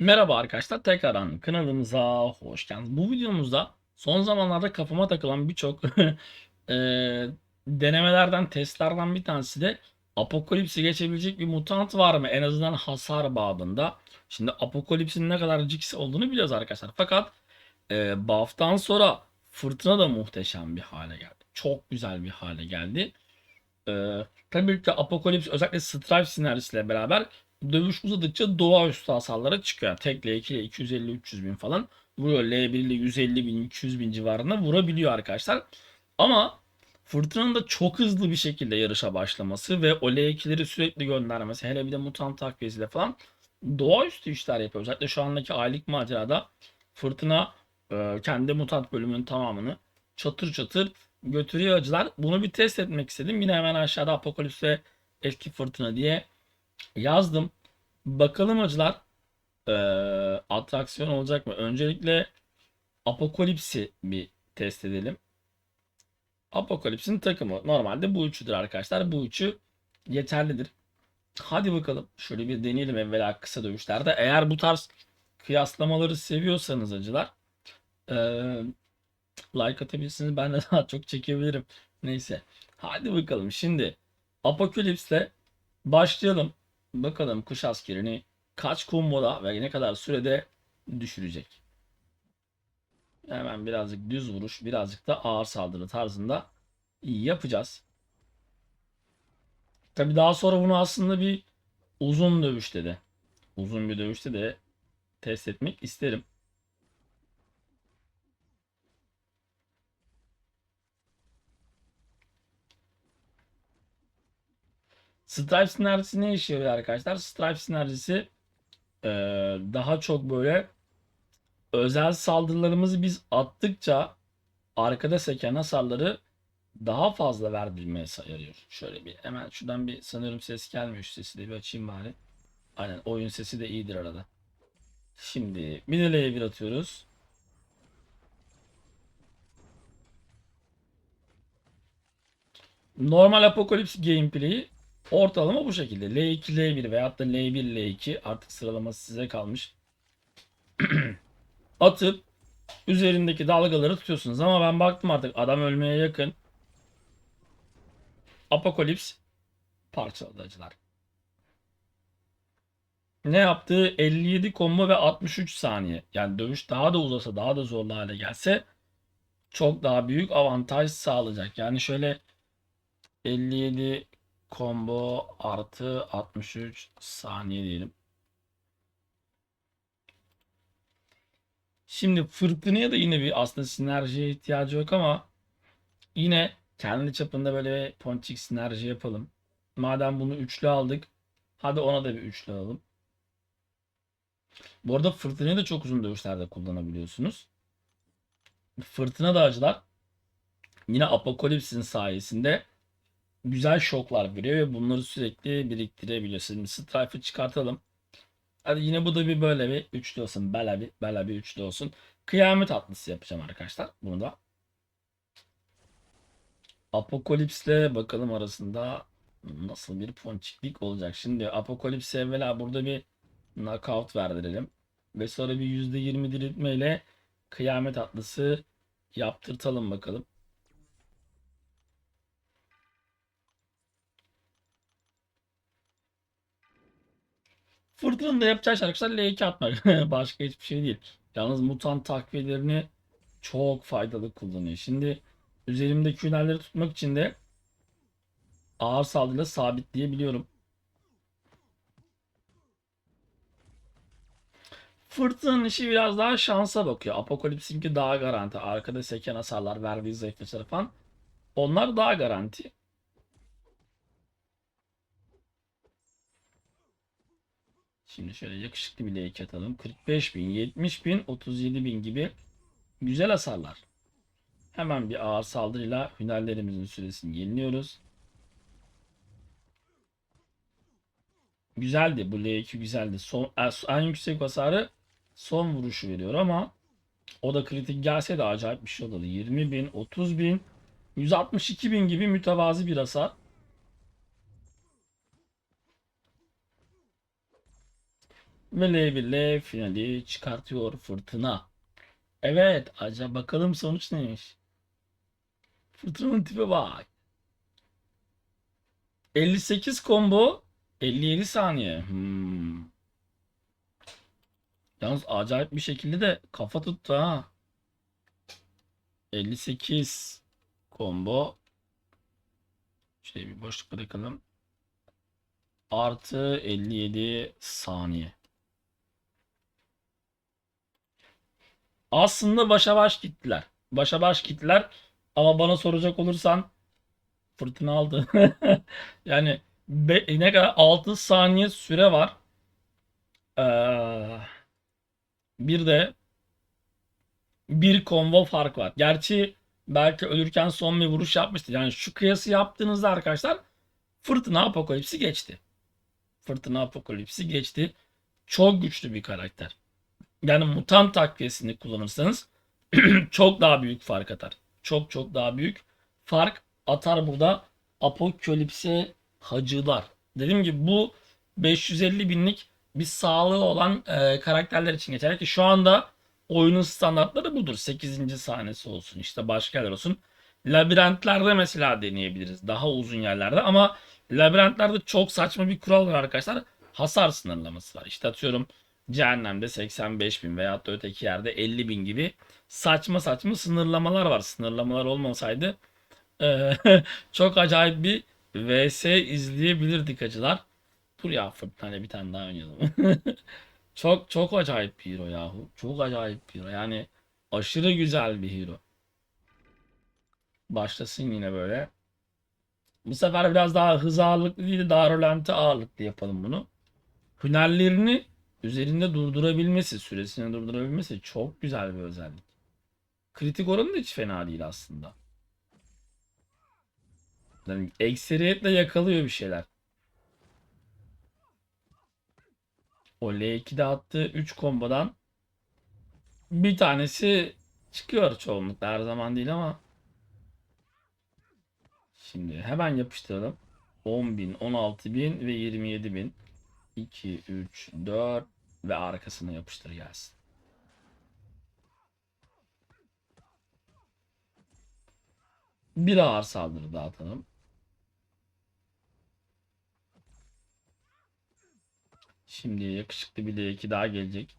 Merhaba arkadaşlar, tekrardan kanalımıza hoş geldiniz. Bu videomuzda son zamanlarda kafama takılan birçok eee, denemelerden, testlerden bir tanesi de Apokalips'i geçebilecek bir mutant var mı? En azından hasar babında. Şimdi Apokalips'in ne kadar cix olduğunu biliyoruz arkadaşlar. Fakat eee buff'tan sonra fırtına da muhteşem bir hale geldi. Çok güzel bir hale geldi. Eee tabii ki Apokalips özellikle Strife sinerjisiyle beraber dövüş uzadıkça doğaüstü hasarlara çıkıyor. Tekle 2 ile 250-300 bin falan vuruyor. L1 ile 150 bin 200 bin civarında vurabiliyor arkadaşlar. Ama Fırtına'nın da çok hızlı bir şekilde yarışa başlaması ve o L2'leri sürekli göndermesi hele bir de mutant takviyesiyle falan doğaüstü işler yapıyor. Özellikle şu andaki aylık macerada Fırtına e, kendi mutant bölümünün tamamını çatır çatır götürüyor acılar. Bunu bir test etmek istedim. Yine hemen aşağıda Apokalips ve Eski Fırtına diye yazdım. Bakalım acılar eee, atraksiyon olacak mı? Öncelikle Apokalips'i bir test edelim. Apokalips'in takımı normalde bu üçüdür arkadaşlar. Bu üçü yeterlidir. Hadi bakalım. Şöyle bir deneyelim evvela kısa dövüşlerde. Eğer bu tarz kıyaslamaları seviyorsanız acılar eee, like atabilirsiniz. Ben de daha çok çekebilirim. Neyse. Hadi bakalım. Şimdi Apokalips'le başlayalım. Bakalım kuş askerini kaç komboda ve ne kadar sürede düşürecek. Hemen birazcık düz vuruş, birazcık da ağır saldırı tarzında yapacağız. Tabi daha sonra bunu aslında bir uzun dövüşte de, uzun bir dövüşte de test etmek isterim. Stripe sinerjisi ne işe yarıyor arkadaşlar? Stripe sinerjisi eee, daha çok böyle özel saldırılarımızı biz attıkça arkada seken hasarları daha fazla verdirmeye yarıyor. Şöyle bir hemen şuradan bir sanıyorum ses gelmiyor. Şu sesi de bir açayım bari. Aynen oyun sesi de iyidir arada. Şimdi Middle'ye bir atıyoruz. Normal Apokalips gameplay'i ortalama bu şekilde. L2, L1 veyahut da L1, L2 artık sıralaması size kalmış. Atıp üzerindeki dalgaları tutuyorsunuz. Ama ben baktım artık adam ölmeye yakın. Apokalips parçaladı acılar. Ne yaptı? 57 combo ve 63 saniye. Yani dövüş daha da uzasa, daha da zorlu hale gelse çok daha büyük avantaj sağlayacak. Yani şöyle 57 combo artı 63 saniye diyelim. Şimdi fırtınaya da yine bir aslında sinerjiye ihtiyacı yok ama yine kendi çapında böyle ponçik sinerji yapalım. Madem bunu üçlü aldık, hadi ona da bir üçlü alalım. Bu arada fırtınayı da çok uzun dövüşlerde kullanabiliyorsunuz. Fırtına dağcılar yine Apokalips'in sayesinde güzel şoklar veriyor ve bunları sürekli biriktirebiliyor. Şimdi Strife'ı çıkartalım. Hadi yine bu da bir böyle bir üçlü olsun. Böyle bir, böyle bir üçlü olsun. Kıyamet atlısı yapacağım arkadaşlar. Bunu da. Apokalips'le bakalım arasında nasıl bir ponçiklik olacak. Şimdi Apokalips'e evvela burada bir knockout verdirelim. Ve sonra bir %20 diriltmeyle kıyamet atlısı yaptırtalım bakalım. Fırtının da yapacağı şey arkadaşlar L2 atmak. Başka hiçbir şey değil. Yalnız mutant takviyelerini çok faydalı kullanıyor. Şimdi üzerimdeki hünerleri tutmak için de ağır saldırıyla sabitleyebiliyorum. Fırtınanın işi biraz daha şansa bakıyor. Apokalips'inki daha garanti. Arkada seken hasarlar, verdiği zayıflıkları falan. Onlar daha garanti. Şimdi şöyle yakışıklı bir L2 atalım. 45 bin, 70 bin, 37 bin gibi güzel hasarlar. Hemen bir ağır saldırıyla hünerlerimizin süresini yeniliyoruz. Güzeldi. Bu L2 güzeldi. Son, en yüksek hasarı son vuruşu veriyor ama o da kritik gelse de acayip bir şey olurdu. 20 bin, 30 bin, 162 bin gibi mütevazi bir hasar. Ve L1 finali çıkartıyor fırtına. Evet, acaba bakalım sonuç neymiş? Fırtınanın tipe bak. 58 combo 57 saniye. Hmm. Yalnız acayip bir şekilde de kafa tuttu ha. 58 combo. Şöyle bir boşluk bırakalım. Artı 57 saniye. Aslında başa baş gittiler. Başa baş gittiler. Ama bana soracak olursan fırtına aldı. yani be- ne kadar 6 saniye süre var. Ee, bir de bir combo fark var. Gerçi belki ölürken son bir vuruş yapmıştı. Yani şu kıyası yaptığınızda arkadaşlar Fırtına Apokalipsi geçti. Fırtına Apokalipsi geçti. Çok güçlü bir karakter. Yani mutant takviyesini kullanırsanız çok daha büyük fark atar. Çok çok daha büyük fark atar burada Apokalipse hacılar. Dediğim gibi bu 550 binlik bir sağlığı olan e, karakterler için geçerli ki şu anda oyunun standartları budur. 8. sahnesi olsun işte başka yerler olsun. Labirentlerde mesela deneyebiliriz. Daha uzun yerlerde ama labirentlerde çok saçma bir kural var arkadaşlar. Hasar sınırlaması var. İşte atıyorum cehennemde 85 bin veyahut da öteki yerde 50 bin gibi saçma saçma sınırlamalar var. Sınırlamalar olmasaydı e, çok acayip bir VS izleyebilirdik acılar. Dur ya Fırtına'yla bir tane daha oynayalım. çok çok acayip bir hero yahu. Çok acayip bir hero. Yani aşırı güzel bir hero. Başlasın yine böyle. Bu sefer biraz daha hız ağırlıklı değil de daha rölanti ağırlıklı yapalım bunu. Hünerlerini üzerinde durdurabilmesi, süresini durdurabilmesi çok güzel bir özellik. Kritik oranı da hiç fena değil aslında. Yani ekseriyetle yakalıyor bir şeyler. O L2'de attığı 3 kombodan bir tanesi çıkıyor çoğunlukla her zaman değil ama Şimdi hemen yapıştıralım. 10.000, 16.000 ve 27.000. 2, 3, 4 ve arkasına yapıştır gelsin. Bir ağır saldırı dağıtalım. Şimdi yakışıklı bir de iki daha gelecek.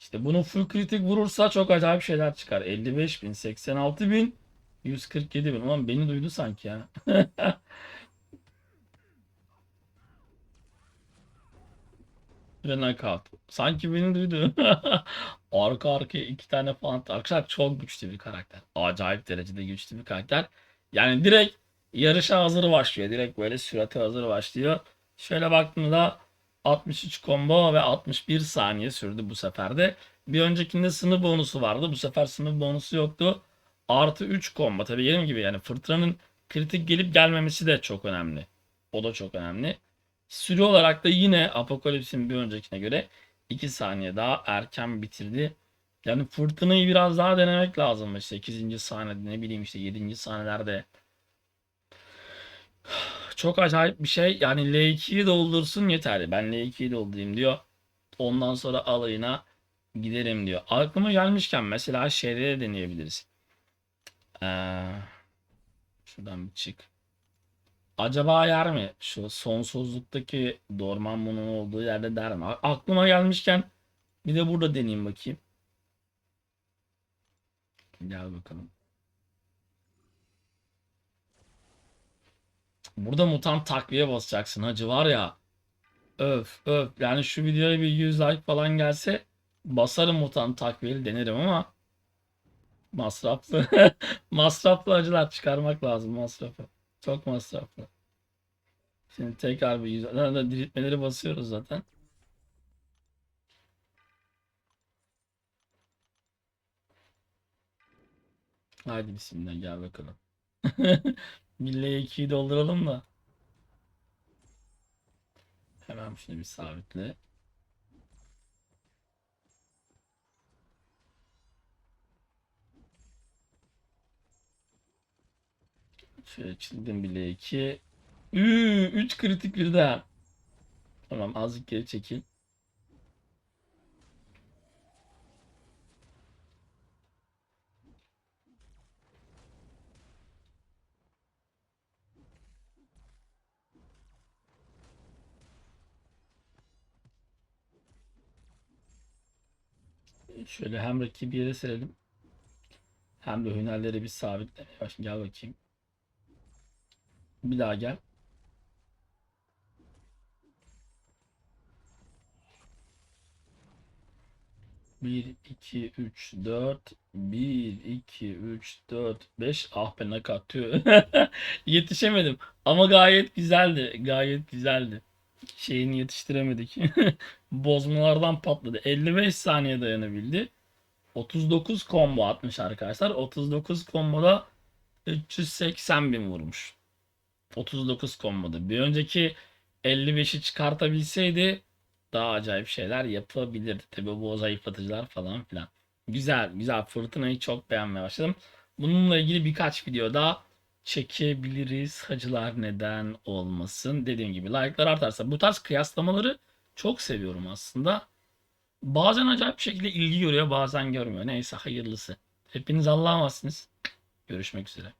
İşte bunu full kritik vurursa çok acayip şeyler çıkar. 55 bin, 86 bin, 147 bin. Ulan beni duydu sanki ya. Ve knockout. Sanki beni duydu. Arka arkaya iki tane falan. Arkadaşlar çok güçlü bir karakter. Acayip derecede güçlü bir karakter. Yani direkt yarışa hazır başlıyor. Direkt böyle sürate hazır başlıyor. Şöyle baktığımda 63 combo ve 61 saniye sürdü bu sefer de. Bir öncekinde sınır bonusu vardı. Bu sefer sınır bonusu yoktu. Artı 3 combo. Tabii dediğim gibi yani fırtınanın kritik gelip gelmemesi de çok önemli. O da çok önemli. Süre olarak da yine Apokalips'in bir öncekine göre 2 saniye daha erken bitirdi. Yani fırtınayı biraz daha denemek lazım. 8. sahnede ne bileyim işte 7. sahnelerde. Çok acayip bir şey. Yani L2'yi doldursun yeterli. Ben L2'yi doldurayım diyor. Ondan sonra alayına giderim diyor. Aklıma gelmişken mesela şeyde de deneyebiliriz. Ee, şuradan bir çık. Acaba yer mi? Şu sonsuzluktaki Dormammu'nun olduğu yerde der mi? Aklıma gelmişken bir de burada deneyeyim bakayım. Gel bakalım. Burada mutant takviye basacaksın hacı var ya. Öf öf. Yani şu videoya bir 100 like falan gelse basarım mutant takviyeli denerim ama masraflı. masraflı acılar çıkarmak lazım masrafı. Çok masraflı. Şimdi tekrar bir. Zaten diriltmeleri basıyoruz zaten. Haydi bismillah gel bakalım. Milleye 2'yi dolduralım da. Hemen şunu bir sabitle. Şöyle çizdim bile 2. 3 kritik birden. Tamam azıcık geri çekil. Şöyle hem rakibi yere serelim. Hem de hünerleri bir sabitlemeye başlayalım. Gel bakayım. Bir daha gel. Bir, iki, üç, dört. Bir, iki, üç, dört, beş. Ah be nak atıyor. Yetişemedim. Ama gayet güzeldi. Gayet güzeldi. Şeyini yetiştiremedik. Bozmalardan patladı. 55 saniye dayanabildi. 39 combo atmış arkadaşlar. 39 komboda 380 bin vurmuş. 39 komboda. Bir önceki 55'i çıkartabilseydi daha acayip şeyler yapabilirdi. Tabi bu zayıflatıcılar falan filan. Güzel güzel fırtınayı çok beğenmeye başladım. Bununla ilgili birkaç video daha çekebiliriz. Hacılar neden olmasın. Dediğim gibi like'lar artarsa bu tarz kıyaslamaları çok seviyorum aslında. Bazen acayip bir şekilde ilgi görüyor bazen görmüyor. Neyse hayırlısı. Hepiniz Allah'a emanetsiniz. Görüşmek üzere.